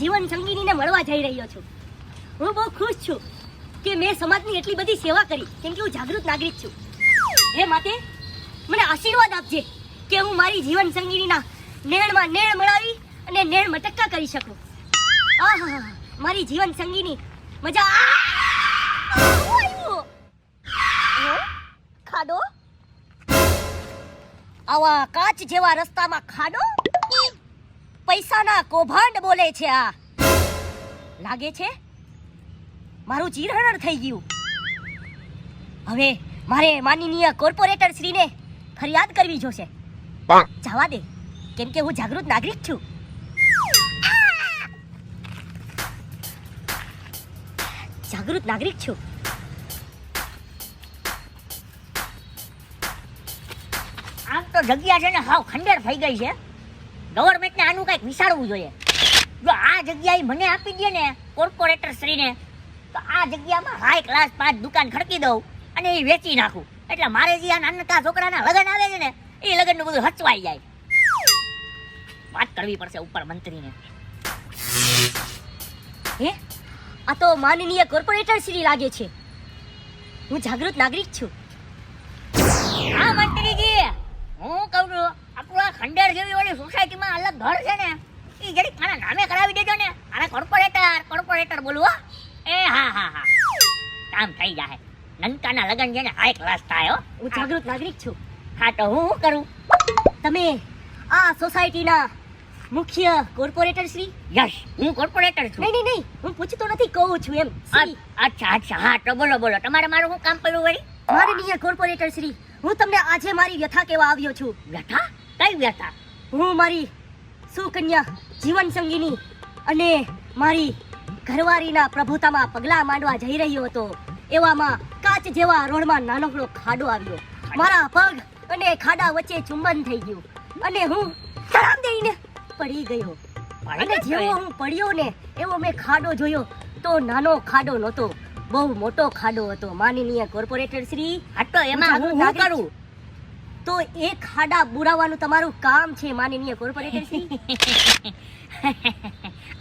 જીવન સંગીનીને મળવા જઈ રહ્યો છું. હું બહુ ખુશ છું કે મેં સમાજની એટલી બધી સેવા કરી, કેમ કે હું જાગૃત નાગરિક છું. હે માતે, મને આશીર્વાદ આપજે કે હું મારી જીવન સંગીનીના નેણમાં નેણ મળાવી અને નેણ મટક્કા કરી શકું. આહા, મારી જીવન સંગીની મજા ખાડો? આવા કાચ જેવા રસ્તામાં ખાડો? પૈસાના કૌભાંડ બોલે છે આ. લાગે છે? મારું ચીરહરણ થઈ ગયું. હવે મારે માનનીય કોર્પોરેટર શ્રીને ફરિયાદ કરવી જોશે. જવા દે. કેમ કે હું જાગૃત નાગરિક છું. જાગૃત નાગરિક છું. આમ તો જગ્યા છે ને હાવ ખંડેર થઈ ગઈ છે. ગવર્મેન્ટને આનું કંઈક વિચારવું જોઈએ. જો આ જગ્યાએ મને આપી દે ને કોર્પોરેટર શ્રીને, તો આ જગ્યામાં હાઈ ક્લાસ પાંચ દુકાન ખડકી દઉં અને એ વેચી નાખું. એટલે મારે જે આ નાનકા છોકરાના લગ્ન આવે છે ને, એ લગ્નનું બધું હચવાઈ જાય. વાત કરવી પડશે ઉપર મંત્રીને. હે? આ તો માનનીય કોર્પોરેટર શ્રી લાગે છે. હું જાગૃત નાગરિક છું. છું ખંડેર જેવી ઓલી સોસાયટીમાં અલગ ઘર છે ને એ જરીક મારા નામે કરાવી દેજો ને. અરે કોર્પોરેટર કોર્પોરેટર બોલવો એ હા હા હા. કામ થઈ જાય નંકાના લગન છે ને હાઈ ક્લાસ થાય હો. હું જાગૃત નાગરિક છું. હા તો હું શું કરું? તમે આ સોસાયટીના મુખ્ય કોર્પોરેટર શ્રી? યસ હું કોર્પોરેટર છું. નહીં નહીં નહીં. હું પૂછતો નથી કહું છું એમ. અચ્છા અચ્છા હા તો બોલો બોલો. તમારે મારું શું કામ પડ્યું વળી? માનનીય કોર્પોરેટર શ્રી. હું તમને આજે મારી વ્યથા કેવા આવ્યો છું. વ્યથા? કઈ વ્યથા હું મારી સુકન્યા જીવન સંગીની અને મારી ઘરવારીના પ્રભુતામાં પગલાં માંડવા જઈ રહ્યો હતો. એવામાં કાચ જેવા રોડમાં નાનકડો ખાડો આવ્યો. મારા પગ અને ખાડા વચ્ચે ચુંબન થઈ ગયું. અને હું ધડામ દઈને પડી ગયો. અને જેવો હું પડ્યો ને એવો મેં ખાડો જોયો તો નાનો ખાડો નહોતો. બહુ મોટો ખાડો હતો. માનનીય કોર્પોરેટર શ્રી હા તો એમાં હું શું કરું? તો એ ખાડા બુરાવાનું તમારું કામ છે માનનીય કોર્પોરેટર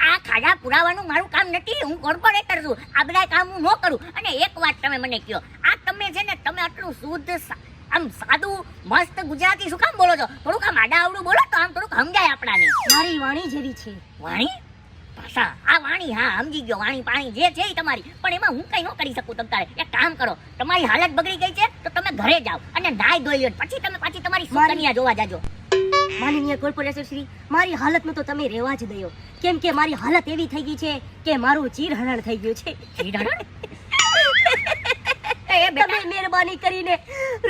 આ ખાડા પુરાવાનું મારું કામ નથી હું કોર્પોરેટર છું. આ બધા કામ હું ન કરું. અને એક વાત તમે મને કહો આ તમે છે ને તમે આટલું શુદ્ધ આમ સાદું મસ્ત ગુજરાતી શું કામ બોલો છો? થોડુંક આમ આડા આવડું બોલો તો આમ થોડુંક સમજાય આપણાને. મારી વાણી જેવી છે. વાણી? ભાષા આ વાણી હા સમજી ગયો વાણી પાણી જે છે એ તમારી. પણ એમાં હું કઈ ન કરી શકું તમારે એક કામ કરો તમારી હાલત બગડી ગઈ છે તો તમે ઘરે જાઓ અને નાઈ ધોઈ લો પછી તમે પાછી તમારી મારી- સુકન્યા જોવા જાજો. માનનીય કોર્પોરેટર શ્રી મારી હાલતનું તો તમે રેવા જ દયો. કેમ કે મારી હાલત એવી થઈ ગઈ છે કે મારું ચીરહરણ થઈ ગયું છે. બેટા. તમે મહેરબાની કરીને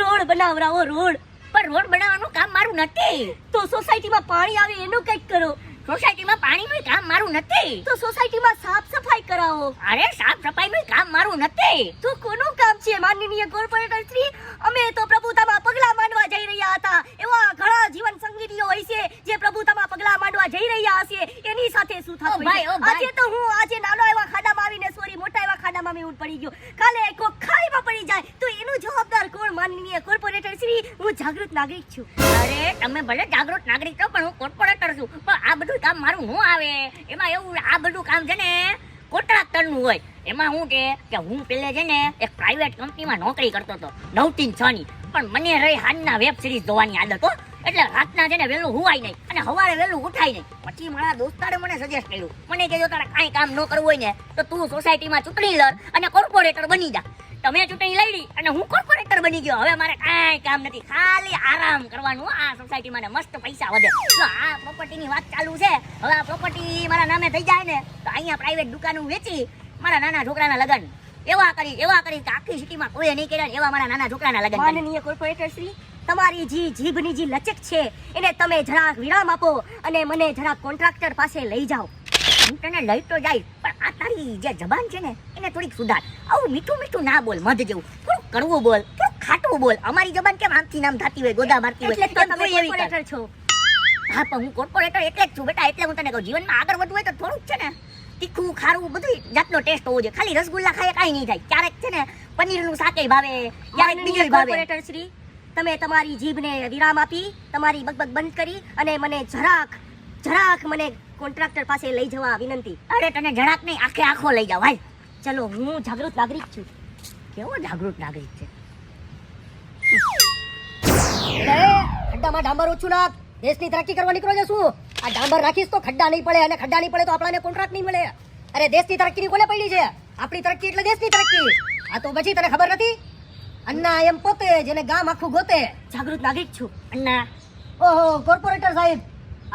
રોડ બનાવરાવો રોડ. પણ રોડ બનાવવાનું કામ મારું નથી. તો સોસાયટીમાં પાણી આવે એનું કંઈક કરો. સોસાયટીમાં પાણીનું કામ મારું નથી. તો સોસાયટીમાં સાફ સફાઈ કરાવો. અરે સાફ સફાઈનું કામ મારું નથી. તો કોનું કામ છે માનનીય કોર્પોરેટર શ્રી? અમે તો પ્રભુતામાં પગલા માંડવા જઈ રહ્યા હતા. એવા ઘણા જીવન સંગીતીઓ હોય છે જે પ્રભુતામાં પગલા માંડવા જઈ રહ્યા હશે. એની સાથે શું થતું. આજે તો હું આજે નાનો એવા ખાડામાં આવીને સોરી મોટા એવા ખાડામાં મેં પડી ગયો. કાલે કોક ખાઈમાં પડી જાય તો એનું જવાબદાર કોણ માનનીય કોર્પોરેટર શ્રી? હું જાગૃત નાગરિક છું. અરે તમે ભલે જાગૃત નાગરિક છો પણ હું કોર્પોરેટર છું. પણ મારું ન આવે. એમાં એવું આ બધું કામ છે ને કોન્ટ્રાક્ટરનું હોય. એમાં હું કે કે હું પેલે છે ને, એક પ્રાઇવેટ કંપનીમાં નોકરી કરતો હતો. નવથી છ ની પણ મને રહી હાલના વેબ સિરીઝ જોવાની આદત હો. એટલે રાતના છે ને વહેલું હુવાય નહીં. અને સવારે વહેલું ઉઠાય નહીં. પછી મારા દોસ્તારે મને સજેસ્ટ કર્યું. મને કે જો તારે કાંઈ કામ ન કરવું હોય ને, તો તું સોસાયટીમાં ચૂંટણી લડ અને કોર્પોરેટર બની જા. તમે ચૂંટણી લડી અને હું કોર્પોરેટર બની ગયો. હવે મારે કાંઈ કામ નથી. ખાલી આરામ કરવાનું. આ સોસાયટીમાં ને મસ્ત પૈસા વધે. જો, આ પ્રોપર્ટીની વાત ચાલુ છે. હવે આ પ્રોપર્ટી મારા નામે થઈ જાય ને, તો અહીંયા પ્રાઇવેટ દુકાનો વેચી મારા નાના છોકરાના લગ્ન. એવા કરી એવા કરી કે આખી સિટીમાં કોઈ નહીં કર્યા એવા મારા નાના છોકરાના લગ્ન. માનનીય કોર્પોરેટર શ્રી, તમારી જે જીભની જે લચક છે, એને તમે જરાક વિરામ આપો અને મને જરાક કોન્ટ્રાક્ટર પાસે લઈ જાઓ. હું તને લઈ તો જાય પણ આ તારી જે જબાન છે ને એને થોડીક સુધાર. આવું મીઠું મીઠું ના બોલ મધ જેવું. થોડું કડવું બોલ થોડું ખાટું બોલ. અમારી જબાન કેમ આમથી નામ થતી હોય ગોદા મારતી હોય? એટલે તો તમે કોર્પોરેટર છો. હા પણ હું કોર્પોરેટર એટલે જ છું બેટા. એટલે હું તને કહું જીવનમાં આગળ વધવું હોય તો થોડુંક છે ને. તીખું ખારું બધું જાતનો ટેસ્ટ હોવો જોઈએ. ખાલી રસગુલ્લા ખાય કાંઈ નહીં થાય. ક્યારેક છે ને પનીરનું શાકે ભાવે ક્યારેક બીજું ભાવે. કોર્પોરેટર શ્રી તમે તમારી જીભને વિરામ આપી તમારી બકબક બંધ કરી અને મને જરાક જરાક મને કોન્ટ્રાક્ટર પાસે લઈ જવા વિનંતી. અરે તને જરાક નહીં આખે આખો લઈ જાવ ભાઈ ચલો હું જાગૃત નાગરિક છું. કેવો જાગૃત નાગરિક છે? ખડ્ડામાં ડાંબર ઓછું નાખ. દેશની તરક્કી કરવા નીકળો છે શું? આ ડાંબર રાખીશ તો ખડ્ડા નહીં પડે અને ખડ્ડા નહીં પડે તો આપણને કોન્ટ્રાક્ટ નહીં મળે. અરે દેશની તરક્કીની કોને પડી છે? આપણી તરક્કી એટલે દેશની તરક્કી. આ તો પછી તને ખબર નથી? અન્ના એમ પોતે જેને ગામ આખું ગોતે. જાગૃત નાગરિક છું અન્ના. ઓહો કોર્પોરેટર સાહેબ.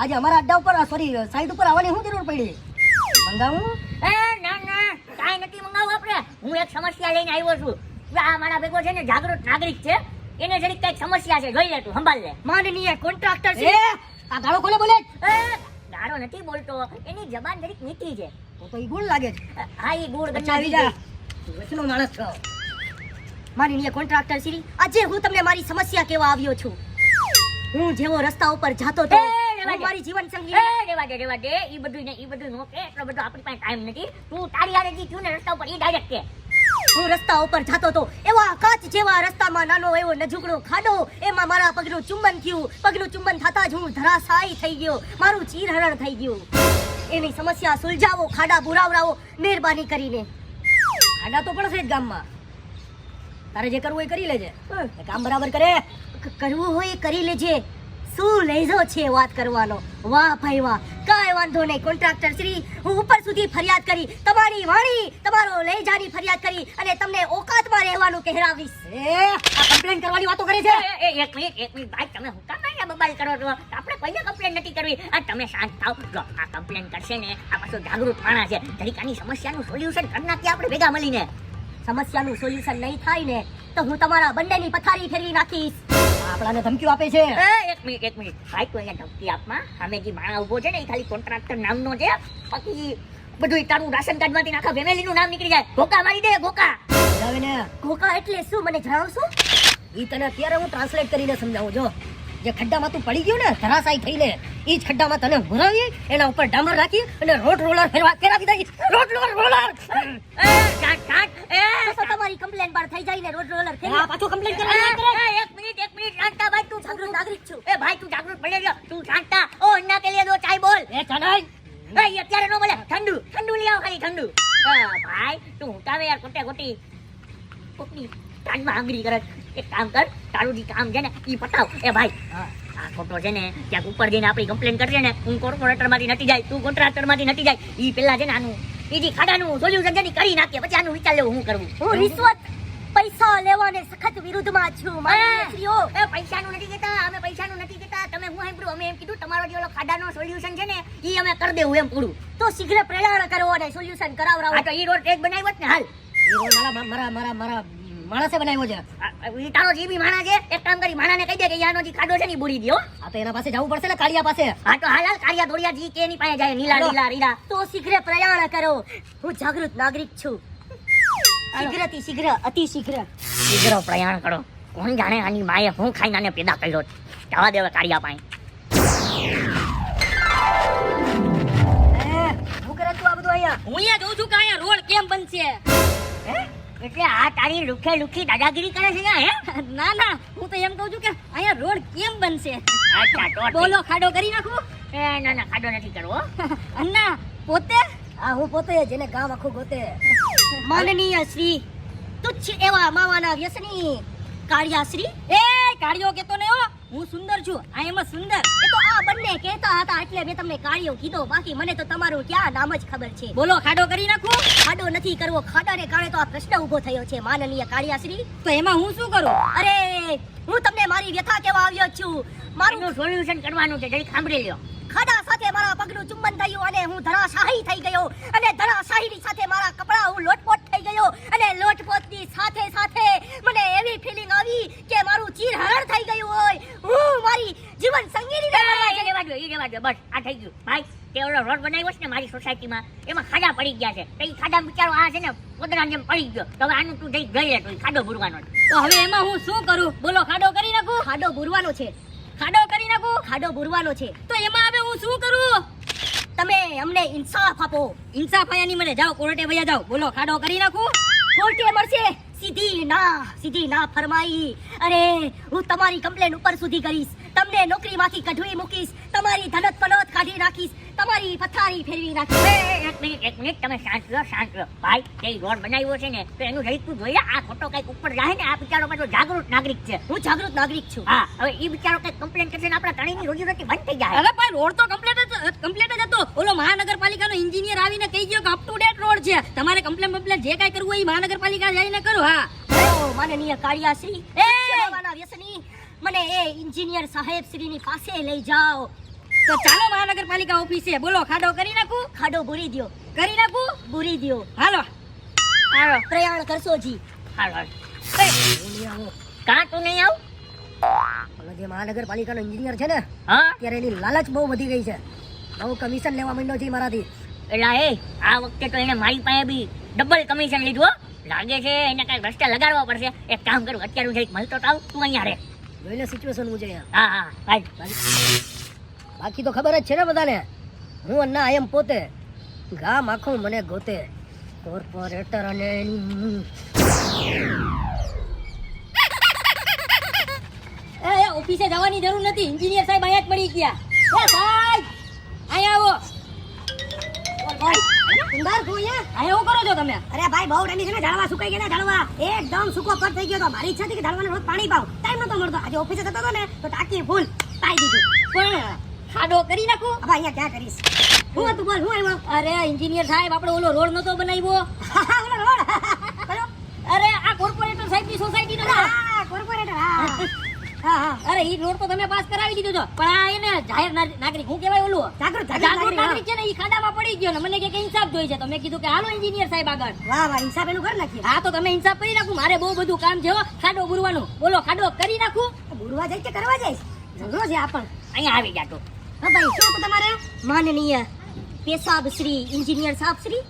આજે અમારા અડ્ડા ઉપર સોરી સાઈડ ઉપર આવવાની શું જરૂર પડી? મંગાવું? એ ના ના કાંઈ નથી મંગાવવું આપણે. હું એક સમસ્યા લઈને આવ્યો છું. આ મારા ભેગો છે ને જાગૃત નાગરિક છે એને જરીક કંઈક સમસ્યા છે જોઈ લે તું સંભાળ લે. માનનીય કોન્ટ્રાક્ટર છે. આ ગાળો કોને બોલે. એ, ગાળો નથી બોલતો. એની જબાન જરીક મીઠી છે. તો તો ઈ ગુણ લાગે છે. હા ઈ ગુણ બચાવી જા. વચનો માણસ છો. માનનીય કોન્ટ્રાક્ટર શ્રી આજે હું તમને મારી સમસ્યા કેવા આવ્યો છું. હું જેવો રસ્તા ઉપર જાતો તો એ. મારી જીવન એ સંગી રેવા દે રેવા દે. ઈ બધું ને ઈ બધું નો કે. એટલો બધો આપણી પાસે ટાઈમ નથી. તું તારી આરે જી ને રસ્તા ઉપર ઈ ડાયરેક્ટ કે. હું રસ્તા ઉપર જતો તો એવા કાચ જેવા રસ્તામાં નાનો એવો નજુકડો ખાડો. એમાં મારા પગનું ચુંબન થયું. પગનું ચુંબન થતા જ હું ધરાશાયી થઈ ગયો. મારું ચીરહરણ થઈ ગયું. એની સમસ્યા સુલઝાવો ખાડા બુરાવરાવો મહેરબાની કરીને. ખાડા તો પડશે જ ગામમાં. તારે જે કરવું હોય એ કરી લેજે. એ કામ બરાબર કરે. કરવું હોય એ કરી લેજે. શું લહેજો છે વાત કરવાનો? વાહ ભાઈ વાહ. કાંઈ વાંધો નહીં કોન્ટ્રાક્ટર શ્રી હું ઉપર સુધી ફરિયાદ કરી તમારી વાણી તમારો લહેજાની ફરિયાદ કરી અને તમને ઓકાતમાં રહેવાનું કહેરાવીશ. એ આ કમ્પ્લેન કરવાની વાતો કરે છે? એ, એક મિનિટ એક મિનિટ ભાઈ તમે હું કામ આ બબાલ કરો છો? આપણે કોઈને કમ્પ્લેન નથી કરવી. આ તમે શાંત થાવ જો આ કમ્પ્લેન કરશે ને આ પાછો જાગૃત માણસ છે. જરીક આની સમસ્યાનું સોલ્યુશન કરી નાખીએ આપણે ભેગા મળીને. સમસ્યાનું સોલ્યુશન નહીં થાય ને તો હું તમારા બંનેની પથારી ફેરવી નાખીશ. આપણાને ધમકીઓ આપે છે. એ, એક મિનિટ એક મિનિટ. ભાઈ તું અહીંયા ધમકી આપમાં? સામે જે માણસ ઊભો છે ને એ ખાલી કોન્ટ્રાક્ટર નામનો છે. બાકી બધું તારું રાશન કાર્ડમાંથી આખા ફેમિલીનું નામ નીકળી જાય. ગોકા મારી દે ગોકા. હવે ને. એટલે શું? મને જણાવશો? ઈ તને અત્યારે હું ટ્રાન્સલેટ કરીને સમજાવું જો. જે ખડ્ડામાં તું પડી ગયો ને ધરાશાયી થઈને એ જ ખડ્ડામાં તને ભરાવી એના ઉપર ડામર રાખી અને રોડ રોલર ફેરવા ફેરાવી દઈ રોડ રોલર તમારી કમ્પ્લેન બાર થઈ જાય ને રોડ રોલર ફેરવા. પાછો કમ્પ્લેન એ, કરવાની વાત કરે એ, એક મિનિટ એક મિનિટ શાંત ભાઈ તું જાગૃત નાગરિક છું. એ ભાઈ તું જાગૃત પડે તું શાંતા ઓ અન્ના કે લીએ દો ચાય બોલ. એ ચડાઈ એ અત્યારે નો બોલે ઠંડુ ઠંડુ લઈ આવ ખાલી ઠંડુ. ભાઈ તું ઉતાવે યાર કોટે કોટી કોકની કાનમાં આંગળી કરે. એક કામ કર તારું જે કામ છે ને એ પતાવ. એ ભાઈ. આ ખોટો છે ને ક્યાંક ઉપર જઈને આપણી કમ્પ્લેન કરજે ને હું કોર્પોરેટરમાંથી નથી નટી જાય તું કોન્ટ્રાક્ટરમાંથી નથી નટી જાય. એ પહેલાં છે ને આનું બીજી ખાડાનું સોલ્યુશન છે ને કરી નાખીએ પછી આનું વિચાર લેવું હું કરવું. હું રિશ્વત પૈસા લેવા ને સખત વિરુદ્ધમાં છું શ્રીઓ એ પૈસાનું નથી કહેતા અમે પૈસાનું નથી કહેતા. તમે હું સાંભળ્યું અમે એમ કીધું તમારો જે ઓલો ખાડાનો સોલ્યુશન છે ને એ અમે કરી દેવું એમ પૂરું. તો શીઘ્ર પ્રેરણા કરો અને સોલ્યુશન કરાવરાવો. આ તો એ રોડ ટેક બનાવ્યો ને હાલ. મારા મારા મારા મારા માણસે બનાવ્યો છે. ઈ તારો જે બી માણા છે. એક કામ કરી માણાને કહી દે કે યાનો જે ખાડો છે ને બુરી દ્યો આ તો એના પાસે જવું પડશે ને કાળિયા પાસે. હા તો હાલ હાલ કાળિયા દોડિયા જી કેની પાસે જાય નીલા. નીલા રીડા તો શીઘ્ર પ્રયાણ કરો. હું જાગૃત નાગરિક છું. શીઘ્રથી શીઘ્ર અતિ શીઘ્ર. શીઘ્ર પ્રયાણ કરો. કોણ જાણે આની માએ હું ખાઈને આને પેદા કર્યો જવા દેવા કાળિયા પાસે. શું કરે તું આ બધું અહીંયા? હું અહીંયા જોઉં છું કે અહીંયા રોડ કેમ બનશે? હે? એટલે આ તારી લુખે લુખી દાદાગીરી કરે છે ને, હે? ના ના હું તો એમ કહું છું કે અહીંયા રોડ કેમ બનશે? અચ્છા તો બોલો ખાડો કરી નાખું. એ ના ના ખાડો નથી કરવો અન્ના પોતે? આ હું પોતે જેને ગામ આખું ગોતે. માનનીય શ્રી તુચ્છ એવા માવાના વ્યસની કાળિયા શ્રી એ કાળિયો કેતો ને હો. હું સુંદર છું. આ એમાં સુંદર. એ તો આ બંને કહેતા હતા એટલે મેં તમને કાળિયો કીધો. બાકી મને તો તમારું ક્યાં નામ જ ખબર છે. બોલો ખાડો કરી નાખું? ખાડો નથી કરવો. ખાડાને કારણે તો આ પ્રશ્ન ઊભો થયો છે માનનીય કાળિયાશ્રી. તો એમાં હું શું કરું? અરે હું તમને મારી વ્યથા કેવા આવ્યો છું. મારું સોલ્યુશન કરવાનું છે. જરી સાંભળી લ્યો. ખાડા સાથે મારા પગનું ચુંબન થયું અને હું ધરાશાહી થઈ ગયો. અને ધરાશાહીની સાથે મારા કપડા હું લોટપોટ થઈ ગયો. અને લોટપોટની સાથે સાથે મને એવી ફીલિંગ આવી કે મારું ચીર હરણ થઈ ગયું હોય હું મારી જીવન સંગીનીને એ, મળવા એ જઈ- રહેવા દ્યો, બસ આ થઈ ગયું. ભાઈ તે ઓલો રોડ બનાવ્યો છે ને મારી સોસાયટીમાં એમાં ખાડા પડી ગયા છે. તો ખાડા બિચારો આ છે ને પોતરા જેમ પડી ગયો. તો હવે આનું તું જઈ ગઈ તું ખાડો ભરવાનો તો હવે એમાં હું શું કરું? બોલો ખાડો કરી નાખું? ખાડો બુરવાનો છે. ખાડો કરી નાખું? ખાડો બુરવાનો છે. તો એમાં હવે હું શું કરું? તમે અમને ઇન્સાફ આપો. ઇન્સાફ આયાની મને જાઓ કોર્ટે ભૈયા જાઓ. બોલો ખાડો કરી નાખું? કોર્ટે મળશે. સીધી ના સીધી ના ફરમાઈ. અરે હું તમારી કમ્પ્લેન ઉપર સુધી કરીશ. તમને નોકરીમાંથી કઢવી મૂકીશ તમારી ધનત પનત કાઢી નાખીશ તમારી પથારી ફેરવી નાખીશ. એક મિનિટ એક મિનિટ તમે શાંત રહો શાંત રહો. ભાઈ તે રોડ બનાવ્યો છે ને તો એનું રહીતું જોઈએ આ ખોટો કંઈક ઉપર જાય ને આ બિચારો પાછો જાગૃત નાગરિક છે. હું જાગૃત નાગરિક છું. હા હવે એ બિચારો કંઈક કમ્પ્લેન કરશે ને આપણા ત્રણેયની રોજીરોટી બંધ થઈ જાય. અરે ભાઈ રોડ તો કમ્પ્લેટ જ કમ્પ્લીટ જ હતો. ઓલો મહાનગરપાલિકાનો એન્જિનિયર આવીને કહી ગયો કે અપ ટુ ડેટ રોડ છે. તમારે કમ્પ્લેન બમ્પ્લેન જે કાંઈ કરવું હોય એ મહાનગરપાલિકા જઈને કરો હા. માનનીય કાળિયાશ્રી એ! વ્યસની. મને એ એન્જિનિયર સાહેબ શ્રીની પાસે લઈ જાઓ. તો ચાલો મહાનગરપાલિકા ઓફિસે. બોલો ખાડો કરી નાખું? ખાડો ભૂરી દ્યો. કરી નાખું? ભૂરી દ્યો. હાલો. હાલો. પ્રયાણ કરશો જી. હાલો. કાં તું નહીં આવ? ઓલો જે મહાનગરપાલિકાનો એન્જિનિયર છે ને હા? ત્યારે એની લાલચ બહુ વધી ગઈ છે. નવું કમિશન લેવા માંડ્યો છે મારાથી. એલા એ આ વખતે તો એને મારી પાસે બી ડબલ કમિશન લીધું લાગે છે એને કઈ રસ્તા લગાડવા પડશે. એક કામ કરું અત્યારે જરીક મળતો તાવ તું અહીંયા રે જોઈ સિચ્યુએશન હું છે હા હા ભાઈ બાકી તો ખબર જ છે ને બધાને. હું અન્ના આયમ પોતે ગામ આખું મને ગોતે. કોર્પોરેટર અને એ ઓફિસે જવાની જરૂર નથી. એન્જિનિયર સાહેબ અહીંયા જ પડી ગયા. એ સાહેબ! અહીંયા આવો. સુંદર તું અહીંયા? અહીંયા શું કરો છો તમે? અરે ભાઈ બહુ ટાઈમ છે ને ઝાડવા સુકાઈ ગયા ઝાડવા. એકદમ સૂકો કટ થઈ ગયો તો મારી ઈચ્છા હતી કે ઝાડવાને રોજ પાણી પાઉં. ટાઈમ નતો મળતો. આજે ઓફિસે જતો હતો ને તો ટાંકી ફૂલ પાઈ દીધું. પણ ખાડો કરી નાખું? હવે અહીંયા ક્યાં કરીશ? હું હતું બોલ હું આવ્યો? અરે એન્જિનિયર સાહેબ આપણે ઓલો રોડ નતો બનાવ્યો. ઓલો રોડ. અરે આ કોર્પોરેટર સાહેબની. કોર્પોરેટર હા. હા હા. અરે ઈ રોડ તો તમે પાસ કરાવી દીધો છો. પણ આ એને જાહેર નાગરિક હું કહેવાય ઓલું? જાગૃત જાગૃત નાગરિક છે ને ઈ ખાડામાં પડી ગયો ને. મને કે કે ઇન્સાફ જોઈએ છે. તો મેં કીધું કે હાલો એન્જિનિયર સાહેબ આગળ. વાહ વાહ હિસાબ એનું કરી નાખીએ. હા તો તમે ઇન્સાફ કરી નાખું. મારે બહુ બધું કામ છે ખાડો બુરવાનું. બોલો ખાડો કરી નાખું? બુરવા જાય કે કરવા જાય ઝઘડો છે આપણ અહીંયા આવી ગયા તો. હા ભાઈ શું તમારે? માનનીય પેશાબ શ્રી એન્જિનિયર સાહેબ શ્રી?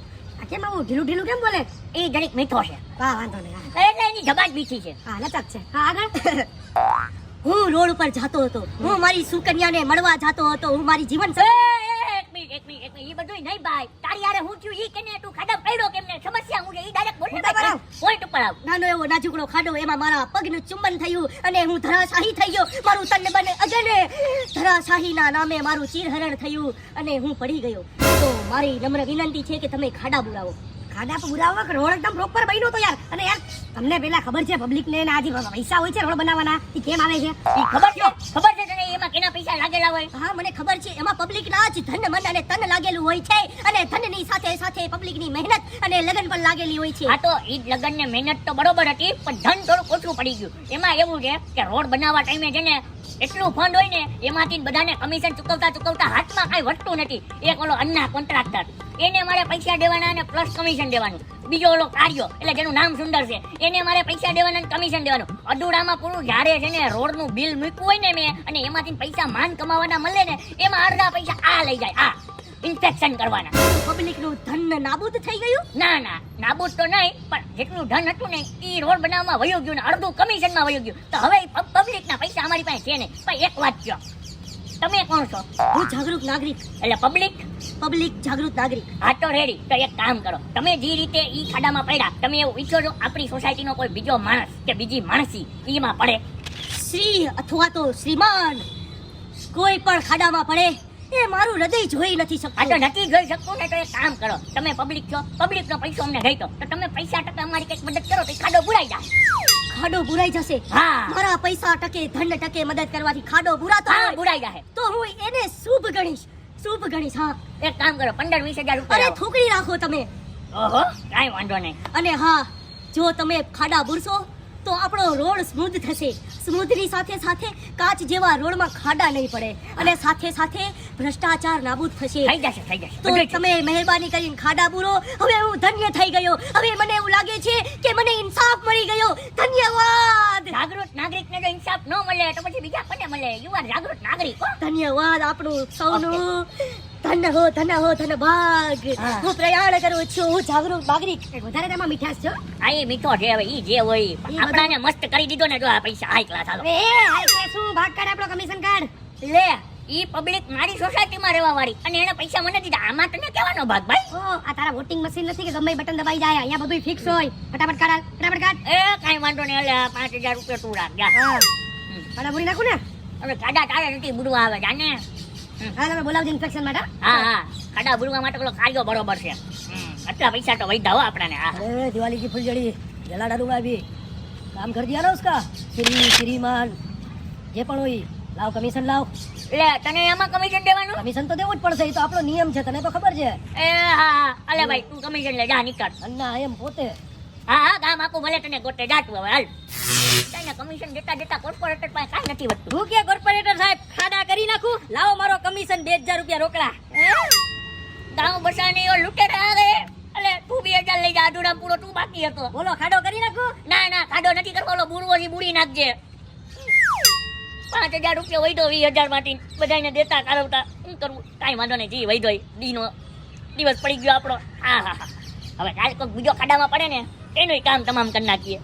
કેમ આવું ઢીલું ઢીલું કેમ બોલે? એ જરીક મીઠો છે. વાહ વાંધો નહીં એટલે એની જબાજ બીઠી છે. હા લચક છે. હા આગળ. હું રોડ ઉપર જતો હતો. હું મારી સુકન્યાને મળવા જતો હતો. હું મારી જીવન એક મિનિટ એક મિનિટ એક મિનિટ. એ બધું નહીં ભાઈ. તારી યારે હું થયું ઈ કેને તું ખાડા પડ્યો કેમને? સમસ્યા હું ઈ ડાયરેક્ટ બોલ ને. પોઈન્ટ ઉપર આવ. નાનો એવો નાજુકડો ખાડો એમાં મારા પગનું ચુંબન થયું અને હું ધરાશાહી થઈ ગયો. મારું તન બને અગને ધરાશાહીના નામે મારું ચીરહરણ થયું અને હું પડી ગયો. તો મારી નમ્ર વિનંતી છે કે તમે ખાડા બુરાવો ખાડા પર બુરાવો કે રોડ એકદમ પ્રોપર બન્યો તો યાર. અને યાર, તમને પેલા ખબર છે પબ્લિક ને આજે પૈસા હોય છે રોડ બનાવવાના? એ કેમ આવે છે? ખબર છે? ખબર છે લાગેલા હોય. હા, મને ખબર છે, એમાં પબ્લિક ના જ ધન, મન અને તન લાગેલું હોય છે. અને ધનની સાથે સાથે પબ્લિકની મહેનત અને લગન પણ લાગેલી હોય છે. આ તો ઈ લગન ને મહેનત તો બરોબર હતી, પણ ધન થોડું ઓછું પડી ગયું. એમાં એવું છે કે રોડ બનાવવા ટાઈમે છે ને, એટલું ફંડ હોય ને, એમાંથી બધાને કમિશન ચૂકવતા ચૂકવતા હાથમાં કાંઈ વધતું નથી. એક ઓલો અન્ના કોન્ટ્રાક્ટર એને મારે પૈસા દેવાના અને પ્લસ કમિશન દેવાનું. બીજો ઓલો કાર્યો એટલે જેનું નામ સુંદર છે એને મારે પૈસા દેવાના કમિશન દેવાનું. અડુડામાં પૂરું જ્યારે છે ને રોડનું બિલ મૂક્યું હોય ને મેં અને એમાંથી પૈસા માન કમાવાના મળે ને એમાં અડધા પૈસા આ લઈ જાય આ ઇન્સ્પેક્શન કરવાના. પબ્લિકનું ધન નાબૂદ થઈ ગયું? ના ના નાબૂદ તો નહીં પણ જેટલું ધન હતું ને એ રોડ બનાવવામાં વયું ગયું ને અડધું કમિશનમાં વયું ગયું. તો હવે પબ્લિક ના પૈસા અમારી પાસે છે નહીં. પણ એક વાત કહો તમે કોણ છો? હું જાગૃત નાગરિક એટલે પબ્લિક પબ્લિક જાગૃત નાગરિક. હા તો રેડી તો એક કામ કરો. તમે જે રીતે ઈ ખાડામાં પડ્યા તમે એવું ઈચ્છો છો આપણી સોસાયટીનો કોઈ બીજો માણસ કે બીજી માણસી ઈમાં પડે? શ્રી અથવા તો શ્રીમાન કોઈ પણ ખાડામાં પડે એ મારું હૃદય જોઈ નથી આ તો નથી જોઈ શકતું ને તો એક કામ કરો. તમે પબ્લિક છો પબ્લિકનો પૈસો અમને ગઈ તો તમે પૈસા ટકા અમારી કંઈક મદદ કરો તો ખાડો બુરાઈ જાય. ખાડો ભુરાઈ જશે. હા. મારા પૈસા ટકે ધન ટકે મદદ કરવાથી ખાડો બુરાતો હા ભુરાઈ જાય તો હું એને શુભ ગણીશ. શુભ ગણીશ હા. એક કામ કરો પંદર વીસ હજાર અરે થોકડી રાખો તમે. ઓહો કાંઈ વાંધો નહીં. અને હા જો તમે ખાડા બુરશો તો આપણો રોડ સ્મૂધ થશે. સ્મૂથની સાથે સાથે કાચ જેવા રોડમાં ખાડા નહીં પડે અને સાથે સાથે ભ્રષ્ટાચાર નાબૂદ થશે. થઈ જશે થઈ જશે. તો તમે મહેરબાની કરીને ખાડા પૂરો. હવે હું ધન્ય થઈ ગયો. હવે મને એવું લાગે છે કે મને ઇન્સાફ મળી ગયો. ધન્યવાદ! જાગૃત નાગરિક ને જો ઇન્સાફ ન મળે તો પછી બીજા કોને મળે? યુવા જાગૃત નાગરિક ધન્યવાદ આપણું સૌનું. ધન હો ધન હો ધન ભાગ. હું. પ્રયાણ કરું છું હું જાગૃત નાગરિક. વધારે તેમાં મીઠાશ છો? આ એ મીઠો છે હવે ઈ જે હોય આપણાને મસ્ત કરી દીધો ને જો આ પૈસા હાઈ ક્લાસ હાલો. એ હાઈ કે શું ભાગ કાઢ આપણો કમિશન કાઢ. લે ઈ પબ્લિક મારી સોસાયટીમાં રહેવા વાળી અને એને પૈસા મને દીધા. આમાં તને કેવાનો ભાગ ભાઈ. ઓ આ તારા વોટિંગ મશીન નથી કે ગમે બટન દબાઈ જાય અહીંયા બધું ફિક્સ હોય. ફટાફટ કાઢ ફટાફટ કાઢ. એ કાંઈ વાંધો નહીં એટલે આ પાંચ હજાર રૂપિયા તું રાખ જા. હા. કાઢા નાખું ને? હવે કાડા તારે નથી બુડવા આવે જાને. હા તમે બોલાવજો ઇન્ફેક્શન માટે. હા હા. ખાડા ભૂરવા માટે પેલો કાર્યો બરોબર છે. અચ્છા પૈસા તો વૈધા હો આપણાને હા. અરે દિવાળી કી ફૂલજડી જલાડા રૂમ આવી કામ કર દિયા ઉસકા. શ્રી શ્રીમાન જે પણ હોય લાવ કમિશન લાવ. એટલે તને એમાં કમિશન દેવાનું? કમિશન તો દેવું જ પડશે એ તો આપણો નિયમ છે તને તો ખબર છે. એ હા અલે ભાઈ તું કમિશન લે જા નીકળ. ના એમ પોતે. હા હા કામ આખું ભલે તને ગોટે જાતું હવે હાલ. તને કમિશન દેતા દેતા કોર્પોરેટર પાસે કાંઈ નથી વધતું. હું કે કોર્પોરેટર સાહેબ? બે હજાર રૂપિયા રોકડા. ગામ બસાની ઓ લૂંટેરા આવે. તું બે હજાર લઈ જા અધૂરા પૂરો તું બાકી હતો. બોલો ખાડો કરી નાખું? ના ના ખાડો નથી કરવો બુરવો થી બુડી નાખજે. પાંચ હજાર રૂપિયા વૈધો વીસ હજારમાંથી બધાને દેતા કાઢવતા શું કરવું? કાંઈ વાંધો નહીં જી વૈધો દીનો દિવસ પડી ગયો આપણો. હા હા હા. હવે કાલ કોઈ બીજો ખાડામાં પડે ને એનું કામ તમામ કરી નાખીએ.